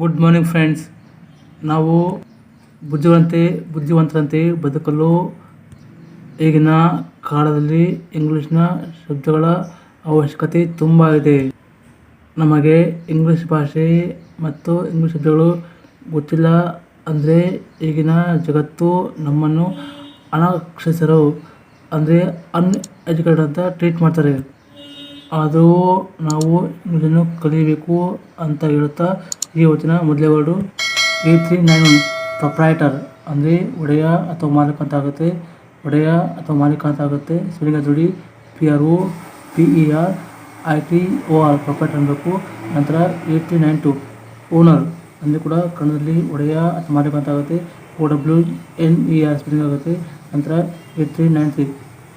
Good morning friends ನಾವು ಬುದ್ಧಿವಂತೆ, ಬುದ್ಧಿವಂತರಂತೆ ಬದುಕಲು ಈಗಿನ ಕಾಲದಲ್ಲಿ ಇಂಗ್ಲೀಷ್ನ ಶಬ್ದಗಳ ಅವಶ್ಯಕತೆ ತುಂಬ ಇದೆ. ನಮಗೆ ಇಂಗ್ಲೀಷ್ ಭಾಷೆ ಮತ್ತು ಇಂಗ್ಲೀಷ್ ಶಬ್ದಗಳು ಗೊತ್ತಿಲ್ಲ ಅಂದರೆ ಈಗಿನ ಜಗತ್ತು ನಮ್ಮನ್ನು ಅನಕ್ಷಸರು ಅಂದರೆ ಅನ್ಎಜುಕೇಟೆಡ್ ಅಂತ ಟ್ರೀಟ್ ಮಾಡ್ತಾರೆ. ಆದರೂ ನಾವು ಇಂಗ್ಲೀಷನ್ನು ಕಲಿಯಬೇಕು ಅಂತ ಹೇಳುತ್ತಾ ಈ ವಚನ ಮೊದಲೇ ವರ್ಡು ಏ ತ್ರೀ ನೈನ್ ಒನ್ ಪ್ರೊಪ್ರೈಟರ್ ಅಂದರೆ ಒಡೆಯ ಅಥವಾ ಮಾಲೀಕ ಅಂತ ಆಗುತ್ತೆ. ಒಡೆಯ ಅಥವಾ ಮಾಲೀಕ ಅಂತ ಆಗುತ್ತೆ. ಸ್ಪೆಲ್ಲಿಂಗ್ ಜೋಡಿ P R O P R I E T O R proprietor ಅನ್ನಬೇಕು. ನಂತರ eight three nine two owner ಅಂದರೆ ಕೂಡ ಕನ್ನಡದಲ್ಲಿ ಒಡೆಯ ಅಥವಾ ಮಾಲೀಕ ಅಂತ ಆಗುತ್ತೆ. O W N E R spelling ಆಗುತ್ತೆ. ನಂತರ eight three nine three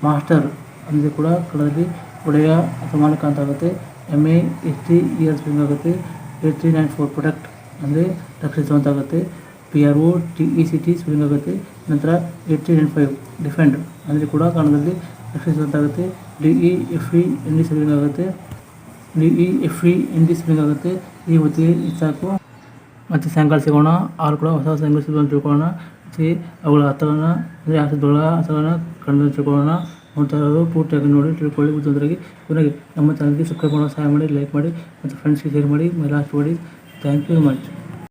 master ಅಂದರೆ ಕೂಡ ಕನ್ನಡದಲ್ಲಿ ಒಡೆಯ ಅಥವಾ ಮಾಲೀಕ ಅಂತ ಆಗುತ್ತೆ. M A S T E R spelling ಆಗುತ್ತೆ. Eight three nine four protect ಅಂದರೆ ರಕ್ಷಿಸುವಂತ ಆಗುತ್ತೆ. P R O T E C T spelling ಆಗುತ್ತೆ. ನಂತರ eight three nine five defend ಅಂದರೆ ಕೂಡ ಕನ್ನಡದಲ್ಲಿ ರಕ್ಷಿಸುವಂತಾಗುತ್ತೆ D E F E N D spelling ಆಗುತ್ತೆ. D E F E N D spelling ಆಗುತ್ತೆ. ಈ ಹೊತ್ತಿಗೆ ಸಾಕು. ಮತ್ತು ಸಾಯಂಕಾಲ ಸಿಗೋಣ. ಅವ್ರು ಕೂಡ ಹೊಸ ಹೊಸ ಇಂಗ್ಲೀಷ್ ತಿಳ್ಕೊಳ್ಳೋಣ. ಅವುಗಳ ಅರ್ಥಗಳನ್ನ, ಅಂದರೆ ಆ ಶಬ್ದಗಳ ಅರ್ಥಗಳನ್ನ ಕನ್ನಡ ತಿಳ್ಕೊಳ್ಳೋಣ. ಇರೋದು ಪೂರ್ತಿಯಾಗಿ ನೋಡಿ ತಿಳ್ಕೊಳ್ಳಿ. ಉತ್ತಮರಾಗಿ ಕೊನೆಗೆ ನಮ್ಮ ಚಾನಲ್ಗೆ ಸಬ್ಸ್ಕ್ರೈಬ್ ಮಾಡೋ ಸಹಾಯ ಮಾಡಿ ಲೈಕ್ ಮಾಡಿ, ಮತ್ತು ಫ್ರೆಂಡ್ಸ್ಗೆ ಶೇರ್ ಮಾಡಿ ಲಾಸ್ಟ್ ಮಾಡಿ ಥ್ಯಾಂಕ್ ಯು ಮಚ್